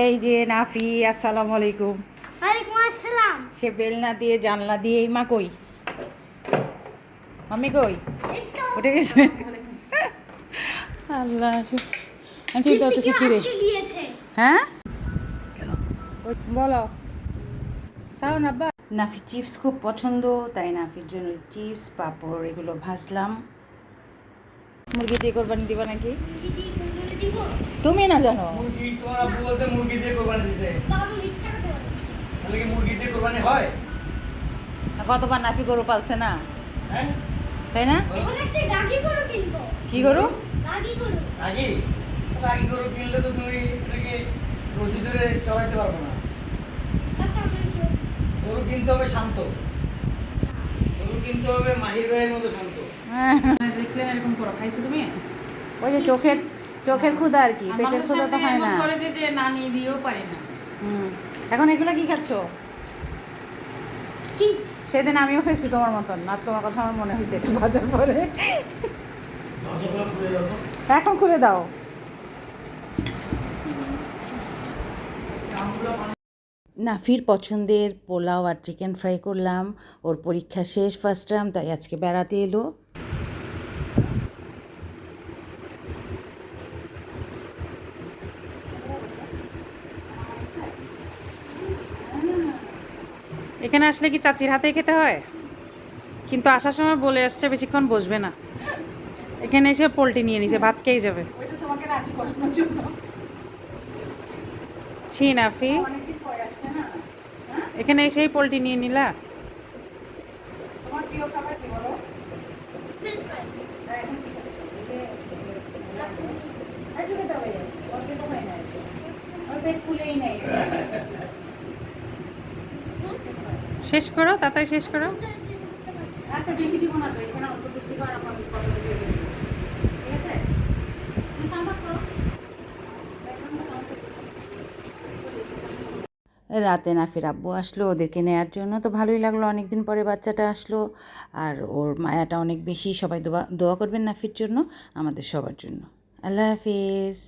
এই যে নাফি আসসালামু আলাইকুম। ওয়ালাইকুম আসসালাম। সে বেলনা দিয়ে জানলা দিয়ে এই মা কই? মাম্মি কই? উঠে গেছে। আল্লাহ আমি চিন্তা করতেছি কি রে হ্যাঁ? বলো। সাউন আব্বা। নাফি চিপস খুব পছন্দ তাই নাফির জন্য চিপস পাঁপড় এগুলো ভাজলাম। মুরগি দিয়ে কোরবানি দিবা নাকি? তুমি না জানো। মুরগি তোমার আব্বু বলছে মুরগি দিয়ে কোরবানি দিতে। তাহলে কি মুরগি দিয়ে কোরবানি হয়? কতবার নাফি গরু পালছে না? হ্যাঁ? তাই না? এখন একটা গাগি গরু কিনবো। কি গরু? তাহলে আগে গরু কিনলে তো তুমি এটাকে রশি ধরে চড়াইতে পারবে না? গরু কিনতে হবে শান্ত। গরু কিনতে হবে মাহির ভাইয়ের মতো শান্ত। দেখলেন এরকম করো খাইছো তুমি? ওই যে চোখের চোখের ক্ষুধা আর কি পেটের ক্ষুধা তো হয় না। যে না নিয়ে দিয়েও পারে না। হুম। এখন এগুলো কি খাচ্ছ? কি? সেদিন আমিও খাইছি তোমার মতন আর তোমার কথা আমার মনে হয়েছে একটু বাজার পরে। এখন খুলে দাও। নাফির পছন্দের পোলাও আর চিকেন ফ্রাই করলাম। ওর পরীক্ষা শেষ ফার্স্ট টার্ম তাই আজকে বেড়াতে এলো। এখানে আসলে কি চাচির হাতে খেতে হয়? কিন্তু আসার সময় বলে আসছে বেশিক্ষণ বসবে না। এখানে এসে পোলট্রি নিয়ে নিছে ভাত খেয়ে যাবে। ছি নাফি। এখানে এসেই পোলট্রি নিয়ে নিলা। ফ্রাই শেষ করো তাড়াতাড়ি শেষ করো। আচ্ছা বেশি দিব না তো এখানে অল্প দিব আর আমার ঠিক আছে? তুমি অফ করো। রাতে নাফির আব্বু আসলো ওদেরকে নেয়ার জন্য তো ভালোই লাগল। অনেকদিন পরে বাচ্চাটা আসলো আর ওর মায়াটা অনেক বেশি। সবাই দোয়া দোয়া করবেন নাফির জন্য আমাদের সবার জন্য। আল্লাহ হাফিজ।